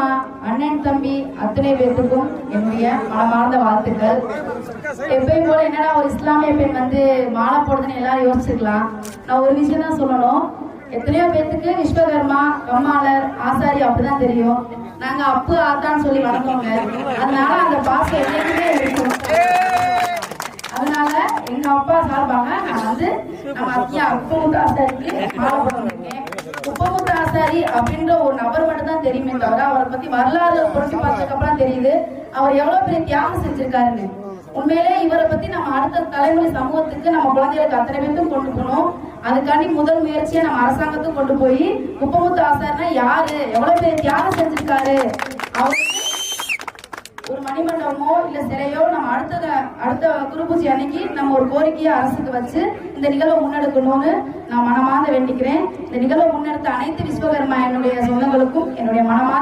அம்மா அண்ணன் தம்பி அத்தனை பேருக்கும் என்னுடைய மனமார்ந்த வாழ்த்துக்கள். எப்பயும் போல என்னடா ஒரு இஸ்லாமிய பெண் வந்து மாலை போடுதுன்னு எல்லாரும் யோசிச்சுக்கலாம் நான் ஒரு விஷயம் தான் சொல்லணும். எத்தனையோ பேர்த்துக்கு விஸ்வகர்மா கம்மாளர் ஆசாரி அப்படிதான் தெரியும். நாங்க அப்பு ஆத்தான்னு சொல்லி வளர்ந்தோங்க அதனால அந்த பாசம் என்னைக்குமே இருக்கும். அதனால எங்க அப்பா சார்பாக நான் வந்து நம்ம அத்தியா அப்பு ஆசாரிக்கு மாலை போட்டிருக்கேன் உப்பமுத்து அப்படின்ற ஒரு நபர் மட்டும் தான் தெரியுமே தவிர அவரை பத்தி வரலாறு புரட்டி பார்த்ததுக்கு அப்புறம் தெரியுது. அவர் எவ்வளவு பெரிய தியாகம் செஞ்சிருக்காருன்னு. உண்மையிலே இவரை பத்தி நம்ம அடுத்த தலைமுறை சமூகத்துக்கு நம்ம குழந்தைகளுக்கு அத்தனை பேருக்கும் கொண்டு போகணும். அதுக்காண்டி முதல் முயற்சியை நம்ம அரசாங்கத்துக்கு கொண்டு போய் உப்பமுத்து ஆசார்னா யாரு? எவ்வளவு பெரிய தியாகம் செஞ்சிருக்காரு? அவருக்கு மணிமண்டபமோ இல்ல சிலையோ நம்ம அடுத்த அடுத்த குருபூஜை அன்னைக்கு நம்ம ஒரு கோரிக்கையை அரசுக்கு வச்சு இந்த நிகழ்வை முன்னெடுக்கணும்னு நான் மனமார்ந்த வேண்டிக்கிறேன். இந்த நிகழ்வை முன்னெடுத்த அனைத்து விஸ்வகர்மா என்னுடைய சொந்தங்களுக்கும் என்னுடைய மனமார்ந்த